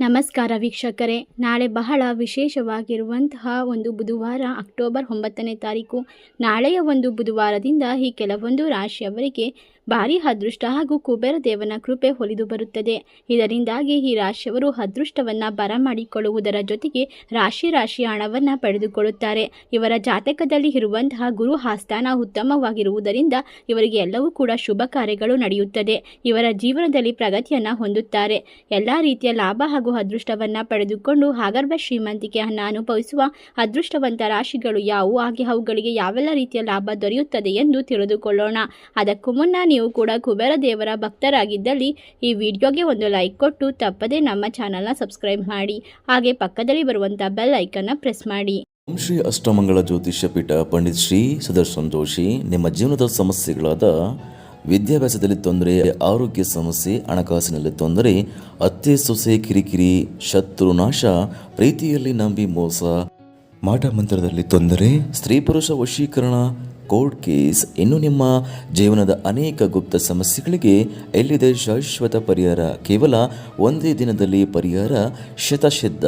ನಮಸ್ಕಾರ ವೀಕ್ಷಕರೇ. ನಾಳೆ ಬಹಳ ವಿಶೇಷವಾಗಿರುವಂತಹ ಒಂದು ಬುಧವಾರ, ಅಕ್ಟೋಬರ್ ಒಂಬತ್ತನೇ ತಾರೀಕು. ನಾಳೆಯ ಒಂದು ಬುಧವಾರದಿಂದ ಈ ಕೆಲವೊಂದು ರಾಶಿಯವರಿಗೆ ಭಾರಿ ಅದೃಷ್ಟ ಹಾಗೂ ಕುಬೇರ ದೇವನ ಕೃಪೆ ಹೊಲಿದು ಬರುತ್ತದೆ. ಇದರಿಂದಾಗಿ ಈ ರಾಶಿಯವರು ಅದೃಷ್ಟವನ್ನು ಬರಮಾಡಿಕೊಳ್ಳುವುದರ ಜೊತೆಗೆ ರಾಶಿ ರಾಶಿ ಹಣವನ್ನು ಪಡೆದುಕೊಳ್ಳುತ್ತಾರೆ. ಇವರ ಜಾತಕದಲ್ಲಿ ಇರುವಂತಹ ಗುರು ಆಸ್ಥಾನ ಉತ್ತಮವಾಗಿರುವುದರಿಂದ ಇವರಿಗೆ ಎಲ್ಲವೂ ಕೂಡ ಶುಭ ಕಾರ್ಯಗಳು ನಡೆಯುತ್ತದೆ. ಇವರ ಜೀವನದಲ್ಲಿ ಪ್ರಗತಿಯನ್ನು ಹೊಂದುತ್ತಾರೆ. ಎಲ್ಲ ರೀತಿಯ ಲಾಭ ಹಾಗೂ ಅದೃಷ್ಟವನ್ನು ಪಡೆದುಕೊಂಡು ಆಗರ್ಭ ಶ್ರೀಮಂತಿಕೆಯನ್ನು ಅನುಭವಿಸುವ ಅದೃಷ್ಟವಂತ ರಾಶಿಗಳು ಯಾವುವು ಹಾಗೆ ಅವುಗಳಿಗೆ ಯಾವೆಲ್ಲ ರೀತಿಯ ಲಾಭ ದೊರೆಯುತ್ತದೆ ಎಂದು ತಿಳಿದುಕೊಳ್ಳೋಣ. ಅದಕ್ಕೂ ಮುನ್ನ ನೀವು ಕೂಡ ಕುಬೇರ ದೇವರ ಭಕ್ತರಾಗಿದ್ದಲ್ಲಿ ಈ ವಿಡಿಯೋಗೆ ಒಂದು ಲೈಕ್ ಕೊಟ್ಟು ತಪ್ಪದೇ ನಮ್ಮ ಚಾನಲ್ನ ಸಬ್ಸ್ಕ್ರೈಬ್ ಮಾಡಿ. ಹಾಗೆ ಪಕ್ಕದಲ್ಲಿ ಬರುವಂಥ ಬೆಲ್ ಐಕನ್ನ ಪ್ರೆಸ್ ಮಾಡಿ. ಓಂ ಶ್ರೀ ಅಷ್ಟಮಂಗಳ ಜ್ಯೋತಿಷ್ಯ ಪೀಠ ಪಂಡಿತ್ ಶ್ರೀ ಸುದರ್ಶನ್ ಜೋಶಿ ನಿಮ್ಮ ಜೀವನದ ಸಮಸ್ಯೆಗಳಾದ ವಿದ್ಯಾಭ್ಯಾಸದಲ್ಲಿ ತೊಂದರೆ, ಆರೋಗ್ಯ ಸಮಸ್ಯೆ, ಹಣಕಾಸಿನಲ್ಲಿ ತೊಂದರೆ, ಅತ್ತೆ, ಸೊಸೆ, ಕಿರಿಕಿರಿ, ಶತ್ರು ನಾಶ, ಪ್ರೀತಿಯಲ್ಲಿ ನಂಬಿ ಮೋಸ, ಮಾಟ ಮಂತ್ರದಲ್ಲಿ ತೊಂದರೆ, ಸ್ತ್ರೀ ಪುರುಷ ವಶೀಕರಣ ಕೋರ್ಟ್ ಕೇಸ್. ಇನ್ನು ನಿಮ್ಮ ಜೀವನದ ಅನೇಕ ಗುಪ್ತ ಸಮಸ್ಯೆಗಳಿಗೆ ಎಲ್ಲಿದೆ ಶಾಶ್ವತ ಪರಿಹಾರ? ಕೇವಲ ಒಂದೇ ದಿನದಲ್ಲಿ ಪರಿಹಾರ? ಶತಶಿದ್ಧ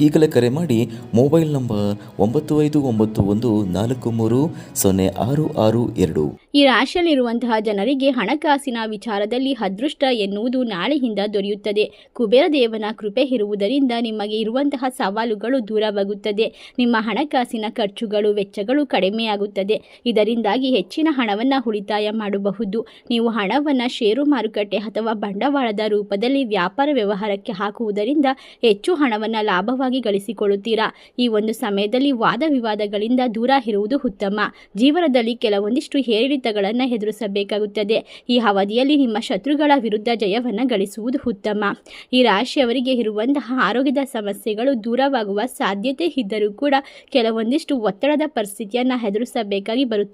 ಈಗಲೇ ಕರೆ ಮಾಡಿ ಮೊಬೈಲ್ ನಂಬರ್ ಒಂಬತ್ತು ಐದು ಒಂಬತ್ತು ಒಂದು ನಾಲ್ಕು ಮೂರು ಸೊನ್ನೆ ಆರು ಆರು ಎರಡು. ಈ ರಾಶಿಯಲ್ಲಿರುವಂತಹ ಜನರಿಗೆ ಹಣಕಾಸಿನ ವಿಚಾರದಲ್ಲಿ ಅದೃಷ್ಟ ಎನ್ನುವುದು ನಾಳೆಯಿಂದ ದೊರೆಯುತ್ತದೆ. ಕುಬೇರ ದೇವನ ಕೃಪೆ ಇರುವುದರಿಂದ ನಿಮಗೆ ಇರುವಂತಹ ಸವಾಲುಗಳು ದೂರವಾಗುತ್ತದೆ. ನಿಮ್ಮ ಹಣಕಾಸಿನ ಖರ್ಚುಗಳು, ವೆಚ್ಚಗಳು ಕಡಿಮೆಯಾಗುತ್ತದೆ. ಇದರಿಂದಾಗಿ ಹೆಚ್ಚಿನ ಹಣವನ್ನು ಉಳಿತಾಯ ಮಾಡಬಹುದು. ನೀವು ಹಣವನ್ನು ಷೇರು ಮಾರುಕಟ್ಟೆ ಅಥವಾ ಬಂಡವಾಳದ ರೂಪದಲ್ಲಿ ವ್ಯಾಪಾರ ವ್ಯವಹಾರಕ್ಕೆ ಹಾಕುವುದರಿಂದ ಹೆಚ್ಚು ಹಣವನ್ನು ಲಾಭವಾಗಿ ಗಳಿಸಿಕೊಳ್ಳುತ್ತೀರಾ? ಈ ಒಂದು ಸಮಯದಲ್ಲಿ ವಾದ ವಿವಾದಗಳಿಂದ ದೂರ ಇರುವುದು ಉತ್ತಮ. ಜೀವನದಲ್ಲಿ ಕೆಲವೊಂದಿಷ್ಟು ಏರಿಳಿತಗಳನ್ನು ಎದುರಿಸಬೇಕಾಗುತ್ತದೆ. ಈ ಅವಧಿಯಲ್ಲಿ ನಿಮ್ಮ ಶತ್ರುಗಳ ವಿರುದ್ಧ ಜಯವನ್ನು ಗಳಿಸುವುದು ಉತ್ತಮ. ಈ ರಾಶಿಯವರಿಗೆ ಇರುವಂತಹ ಆರೋಗ್ಯದ ಸಮಸ್ಯೆಗಳು ದೂರವಾಗುವ ಸಾಧ್ಯತೆ ಇದ್ದರೂ ಕೂಡ ಕೆಲವೊಂದಿಷ್ಟು ಒತ್ತಡದ ಪರಿಸ್ಥಿತಿಯನ್ನು ಎದುರಿಸಬೇಕಾಗಿ ಬರುತ್ತದೆ.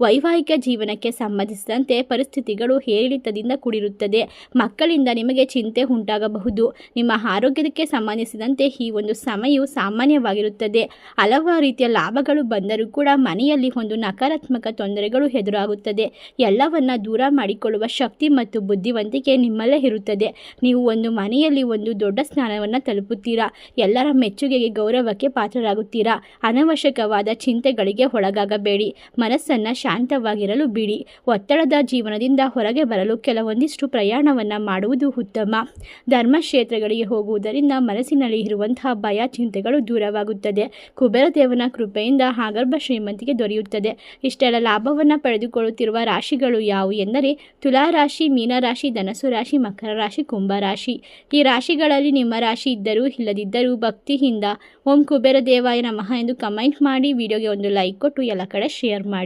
ವೈವಾಹಿಕ ಜೀವನಕ್ಕೆ ಸಂಬಂಧಿಸಿದಂತೆ ಪರಿಸ್ಥಿತಿಗಳು ಏರಿಳಿತದಿಂದ ಕೂಡಿರುತ್ತದೆ. ಮಕ್ಕಳಿಂದ ನಿಮಗೆ ಚಿಂತೆ ಉಂಟಾಗಬಹುದು. ನಿಮ್ಮ ಆರೋಗ್ಯಕ್ಕೆ ಸಂಬಂಧಿಸಿದಂತೆ ಈ ಒಂದು ಸಮಯವು ಸಾಮಾನ್ಯವಾಗಿರುತ್ತದೆ. ಹಲವಾರು ರೀತಿಯ ಲಾಭಗಳು ಬಂದರೂ ಕೂಡ ಮನೆಯಲ್ಲಿ ಒಂದು ನಕಾರಾತ್ಮಕ ತೊಂದರೆಗಳು ಎದುರಾಗುತ್ತದೆ. ಎಲ್ಲವನ್ನ ದೂರ ಮಾಡಿಕೊಳ್ಳುವ ಶಕ್ತಿ ಮತ್ತು ಬುದ್ಧಿವಂತಿಕೆ ನಿಮ್ಮಲ್ಲೇ ಇರುತ್ತದೆ. ನೀವು ಒಂದು ಮನೆಯಲ್ಲಿ ಒಂದು ದೊಡ್ಡ ಸ್ನಾನವನ್ನು ತಲುಪುತ್ತೀರಾ? ಎಲ್ಲರ ಮೆಚ್ಚುಗೆಗೆ ಗೌರವಕ್ಕೆ ಪಾತ್ರರಾಗುತ್ತೀರಾ? ಅನವಶ್ಯಕವಾದ ಚಿಂತೆಗಳಿಗೆ ಒಳಗಾಗಬೇಡಿ. ಮನಸ್ಸನ್ನು ಶಾಂತವಾಗಿರಲು ಬಿಡಿ. ಒತ್ತಡದ ಜೀವನದಿಂದ ಹೊರಗೆ ಬರಲು ಕೆಲವೊಂದಿಷ್ಟು ಪ್ರಯಾಣವನ್ನು ಮಾಡುವುದು ಉತ್ತಮ. ಧರ್ಮಕ್ಷೇತ್ರಗಳಿಗೆ ಹೋಗುವುದರಿಂದ ಮನಸ್ಸಿನಲ್ಲಿ ಇರುವಂತಹ ಭಯ, ಚಿಂತೆಗಳು ದೂರವಾಗುತ್ತದೆ. ಕುಬೇರ ದೇವನ ಕೃಪೆಯಿಂದ ಆಗರ್ಭ ಶ್ರೀಮಂತಿಗೆ ದೊರೆಯುತ್ತದೆ. ಇಷ್ಟೆಲ್ಲ ಲಾಭವನ್ನು ಪಡೆದುಕೊಳ್ಳುತ್ತಿರುವ ರಾಶಿಗಳು ಯಾವುವು ಎಂದರೆ ತುಲಾ ರಾಶಿ ಮೀನರಾಶಿ ಧನಸು ರಾಶಿ, ಮಕರ ರಾಶಿ, ಕುಂಭ ರಾಶಿ. ಈ ರಾಶಿಗಳಲ್ಲಿ ನಿಮ್ಮ ರಾಶಿ ಇದ್ದರೂ ಇಲ್ಲದಿದ್ದರೂ ಭಕ್ತಿಯಿಂದ ಓಂ ಕುಬೇರ ದೇವಾಯ ನಮಃ ಎಂದು ಕಮೆಂಟ್ ಮಾಡಿ, ವಿಡಿಯೋಗೆ ಒಂದು ಲೈಕ್ ಕೊಟ್ಟು ಎಲ್ಲ ಕಡೆ ಶೇರ್ ಮಾಡಿ.